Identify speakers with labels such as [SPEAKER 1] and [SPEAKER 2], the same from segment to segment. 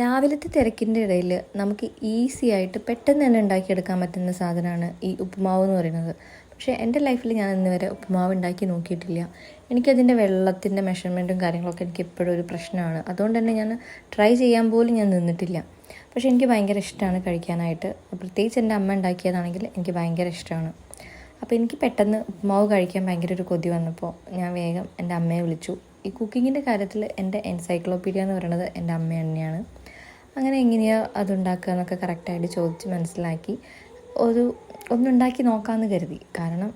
[SPEAKER 1] രാവിലത്തെ തിരക്കിന്റെ ഇടയിൽ നമുക്ക് ഈസി ആയിട്ട് പെട്ടെന്ന് തന്നെ ഉണ്ടാക്കിയെടുക്കാൻ പറ്റുന്ന സാധനമാണ് ഈ ഉപ്പുമാവ് എന്ന് പറയുന്നത്. പക്ഷേ എന്റെ ലൈഫിൽ ഞാൻ ഇന്ന് വരെ ഉപ്പുമാവ് ഉണ്ടാക്കി നോക്കിയിട്ടില്ല. എനിക്കതിന്റെ വെള്ളത്തിന്റെ മെഷർമെന്റും കാര്യങ്ങളൊക്കെ എനിക്ക് എപ്പോഴും ഒരു പ്രശ്നമാണ്. അതുകൊണ്ട് തന്നെ ഞാൻ ട്രൈ ചെയ്യാൻ പോലും ഞാൻ നിന്നിട്ടില്ല. പക്ഷേ എനിക്ക് ഭയങ്കര ഇഷ്ടമാണ് കഴിക്കാനായിട്ട്. പ്രത്യേകിച്ച് എന്റെ അമ്മ ഉണ്ടാക്കിയതാണെങ്കിൽ എനിക്ക് ഭയങ്കര ഇഷ്ടമാണ്. അപ്പോൾ എനിക്ക് പെട്ടെന്ന് ഉപ്പുമാവ് കഴിക്കാൻ ഭയങ്കര ഒരു കൊതി വന്നപ്പോൾ ഞാൻ വേഗം എന്റെ അമ്മയെ വിളിച്ചു. ഈ കുക്കിങ്ങിന്റെ കാര്യത്തിൽ എന്റെ എൻസൈക്ലോപ്പീഡിയ എന്ന് പറയുന്നത് എന്റെ അമ്മ തന്നെയാണ്. അങ്ങനെ എങ്ങനെയാണ് അതുണ്ടാക്കുക എന്നൊക്കെ കറക്റ്റായിട്ട് ചോദിച്ച് മനസ്സിലാക്കി ഒരു ഒന്നുണ്ടാക്കി നോക്കാമെന്ന് കരുതി. കാരണം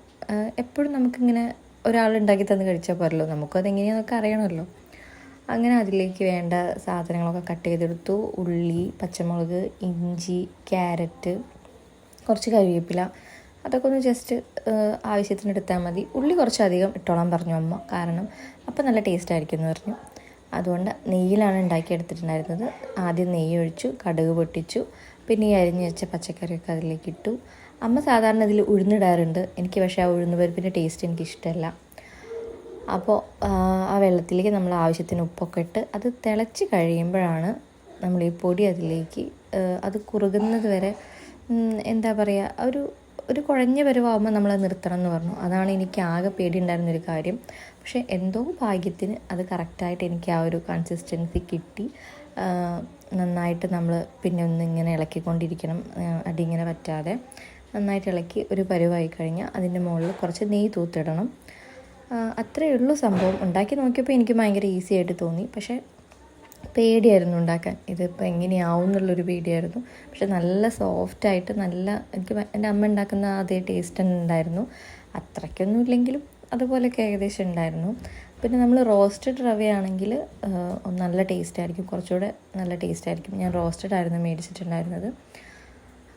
[SPEAKER 1] എപ്പോഴും നമുക്കിങ്ങനെ ഒരാൾ ഉണ്ടാക്കി തന്ന് കഴിച്ചാൽ പോരല്ലോ. നമുക്കത് എങ്ങനെയാണെന്നൊക്കെ അറിയണമല്ലോ. അങ്ങനെ അതിലേക്ക് വേണ്ട സാധനങ്ങളൊക്കെ കട്ട് ചെയ്തെടുത്തു. ഉള്ളി പച്ചമുളക് ഇഞ്ചി ക്യാരറ്റ് കുറച്ച് കറിവേപ്പില അതൊക്കെ ഒന്ന് ജസ്റ്റ് ആവശ്യത്തിന് എടുത്താൽ മതി. ഉള്ളി കുറച്ചധികം ഇട്ടോളാൻ പറഞ്ഞു അമ്മ. കാരണം അപ്പം നല്ല ടേസ്റ്റ് ആയിരിക്കും എന്ന് പറഞ്ഞു. അതുകൊണ്ട് നെയ്യിലാണ് ഉണ്ടാക്കിയെടുത്തിട്ടുണ്ടായിരുന്നത് ആദ്യം നെയ്യ് ഒഴിച്ചു കടുക് പൊട്ടിച്ചു പിന്നെ ഈ അരിഞ്ഞ് വെച്ച പച്ചക്കറിയൊക്കെ അതിലേക്ക് ഇട്ടു. അമ്മ സാധാരണ ഇതിൽ ഉഴുന്നിടാറുണ്ട്. എനിക്ക് പക്ഷേ ആ ഉഴുന്ന് പരിപ്പിന്റെ ടേസ്റ്റ് എനിക്ക് ഇഷ്ടമല്ല അപ്പോൾ ആ വെള്ളത്തിലേക്ക് നമ്മൾ ആവശ്യത്തിന് ഉപ്പൊക്കെ ഇട്ട് അത് തിളച്ച് കഴിയുമ്പോഴാണ് നമ്മൾ ഈ പൊടി അതിലേക്ക് അത് കുറുകുന്നത് വരെ എന്താ പറയുക ഒരു ഒരു കുഴഞ്ഞ പരുവാകുമ്പോൾ നമ്മൾ നിർത്തണം എന്ന് പറഞ്ഞു. അതാണ് എനിക്ക് ആകെ പേടിയുണ്ടായിരുന്നൊരു കാര്യം. പക്ഷേ എന്തോ ഭാഗ്യത്തിന് അത് കറക്റ്റായിട്ട് എനിക്ക് ആ ഒരു കൺസിസ്റ്റൻസി കിട്ടി. നന്നായിട്ട് നമ്മൾ പിന്നെ ഒന്ന് ഇങ്ങനെ ഇളക്കിക്കൊണ്ടിരിക്കണം. അടി ഇങ്ങനെ പറ്റാതെ നന്നായിട്ട് ഇളക്കി ഒരു പരുവായി കഴിഞ്ഞാൽ അതിന്റെ മുകളിൽ കുറച്ച് നെയ്യ് തൂത്തിടണം. അത്രയേ ഉള്ളൂ സംഭവം. ഉണ്ടാക്കി നോക്കിയപ്പോൾ എനിക്ക് ഭയങ്കര ഈസി ആയിട്ട് തോന്നി. പക്ഷേ പേടിയായിരുന്നു ഉണ്ടാക്കാൻ. ഇതിപ്പോൾ എങ്ങനെയാവും എന്നുള്ളൊരു പേടിയായിരുന്നു. പക്ഷെ നല്ല സോഫ്റ്റായിട്ട് നല്ല എനിക്ക് എന്റെ അമ്മ ഉണ്ടാക്കുന്ന അതേ ടേസ്റ്റ് തന്നെ ഉണ്ടായിരുന്നു. അത്രയ്ക്കൊന്നും ഇല്ലെങ്കിലും അതുപോലെയൊക്കെ ഏകദേശം ഉണ്ടായിരുന്നു. പിന്നെ നമ്മൾ റോസ്റ്റഡ് റവയാണെങ്കിൽ നല്ല ടേസ്റ്റ് ആയിരിക്കും. കുറച്ചുകൂടെ നല്ല ടേസ്റ്റ് ആയിരിക്കും. ഞാൻ റോസ്റ്റഡ് ആയിരുന്നു മേടിച്ചിട്ടുണ്ടായിരുന്നത്.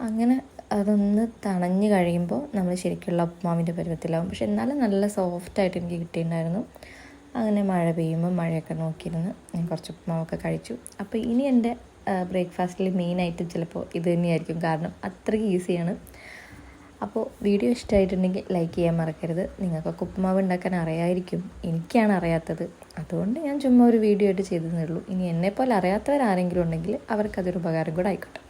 [SPEAKER 1] അങ്ങനെ അതൊന്ന് തണഞ്ഞ് കഴിയുമ്പോൾ നമ്മൾ ശരിക്കുള്ള ഉപ്മാവിന്റെ പരുവത്തിലാവും. പക്ഷെ എന്നാലും നല്ല സോഫ്റ്റായിട്ട് എനിക്ക് കിട്ടിയിട്ടുണ്ടായിരുന്നു. അങ്ങനെ മഴ പെയ്യുമ്പോൾ മഴയൊക്കെ നോക്കിയിരുന്ന് ഞാൻ കുറച്ച് ഉപ്പുമാവൊക്കെ കഴിച്ചു. അപ്പോൾ ഇനി എന്റെ ബ്രേക്ക്ഫാസ്റ്റിൽ മെയിനായിട്ട് ചിലപ്പോൾ ഇത് തന്നെയായിരിക്കും. കാരണം അത്രയ്ക്ക് ഈസിയാണ് അപ്പോൾ വീഡിയോ ഇഷ്ടമായിട്ടുണ്ടെങ്കിൽ ലൈക്ക് ചെയ്യാൻ മറക്കരുത്. നിങ്ങൾക്കൊക്കെ ഉപ്പുമാവ് ഉണ്ടാക്കാൻ അറിയായിരിക്കും. എനിക്കാണ് അറിയാത്തത്. അതുകൊണ്ട് ഞാൻ ചുമ്മാ ഒരു വീഡിയോ ആയിട്ട് ചെയ്തതേ ഉള്ളൂ. ഇനി എന്നെപ്പോലെ അറിയാത്തവരാരെങ്കിലും ഉണ്ടെങ്കിൽ അവർക്കതൊരു ഉപകാരം കൂടെ ആയിക്കോട്ടെ.